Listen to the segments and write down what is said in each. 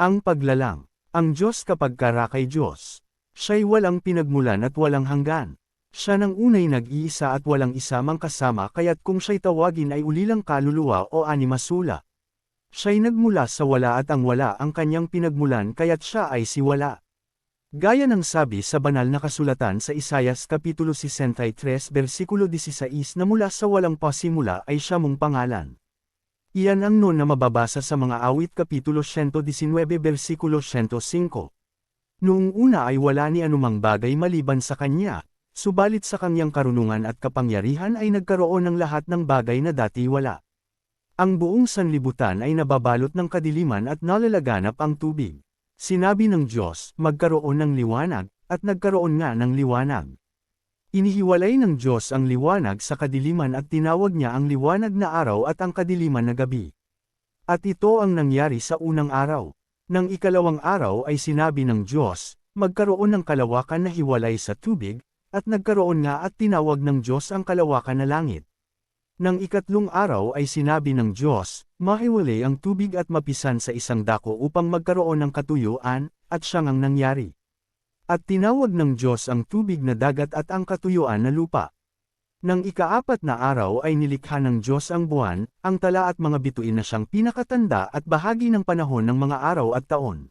Ang paglalang. Ang Diyos kapag kara kay Diyos. Siya'y walang pinagmulan at walang hanggan. Siya nang unay nag-iisa at walang isa kasama kaya't kung siya'y tawagin ay ulilang kaluluwa o animasula. Siya'y nagmula sa wala at ang wala ang kanyang pinagmulan kaya't siya ay si wala. Gaya ng sabi sa banal na kasulatan sa Isayas Kapitulo 63 versikulo 16 na mula sa walang pasimula ay siya mong pangalan. Iyan ang noon na mababasa sa mga awit Kapitulo 119 versikulo 105. Noong una ay wala ni anumang bagay maliban sa kanya, subalit sa kanyang karunungan at kapangyarihan ay nagkaroon ng lahat ng bagay na dati wala. Ang buong sanlibutan ay nababalot ng kadiliman at nalalaganap ang tubig. Sinabi ng Diyos, magkaroon ng liwanag, at nagkaroon nga ng liwanag. Inihiwalay ng Diyos ang liwanag sa kadiliman at tinawag niya ang liwanag na araw at ang kadiliman na gabi. At ito ang nangyari sa unang araw. Nang ikalawang araw ay sinabi ng Diyos, magkaroon ng kalawakan na hiwalay sa tubig, at nagkaroon nga at tinawag ng Diyos ang kalawakan na langit. Nang ikatlong araw ay sinabi ng Diyos, mahiwalay ang tubig at mapisan sa isang dako upang magkaroon ng katuyuan, at siyang ang nangyari. At tinawag ng Diyos ang tubig na dagat at ang katuyuan na lupa. Nang ikaapat na araw ay nilikha ng Diyos ang buwan, ang tala at mga bituin na siyang pinakatanda at bahagi ng panahon ng mga araw at taon.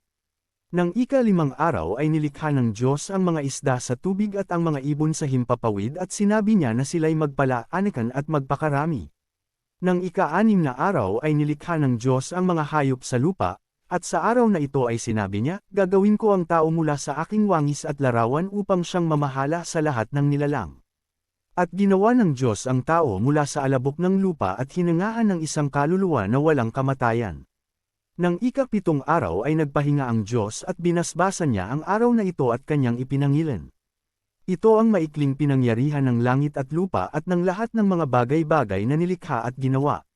Nang ikalimang araw ay nilikha ng Diyos ang mga isda sa tubig at ang mga ibon sa himpapawid at sinabi niya na sila'y magpala-anikan at magpakarami. Nang ika-anim na araw ay nilikha ng Diyos ang mga hayop sa lupa, at sa araw na ito ay sinabi niya, gagawin ko ang tao mula sa aking wangis at larawan upang siyang mamahala sa lahat ng nilalang. At ginawa ng Diyos ang tao mula sa alabok ng lupa at hinangaan ng isang kaluluwa na walang kamatayan. Nang ikapitong araw ay nagpahinga ang Diyos at binasbasan niya ang araw na ito at kanyang ipinangilan. Ito ang maikling pinangyarihan ng langit at lupa at ng lahat ng mga bagay-bagay na nilikha at ginawa.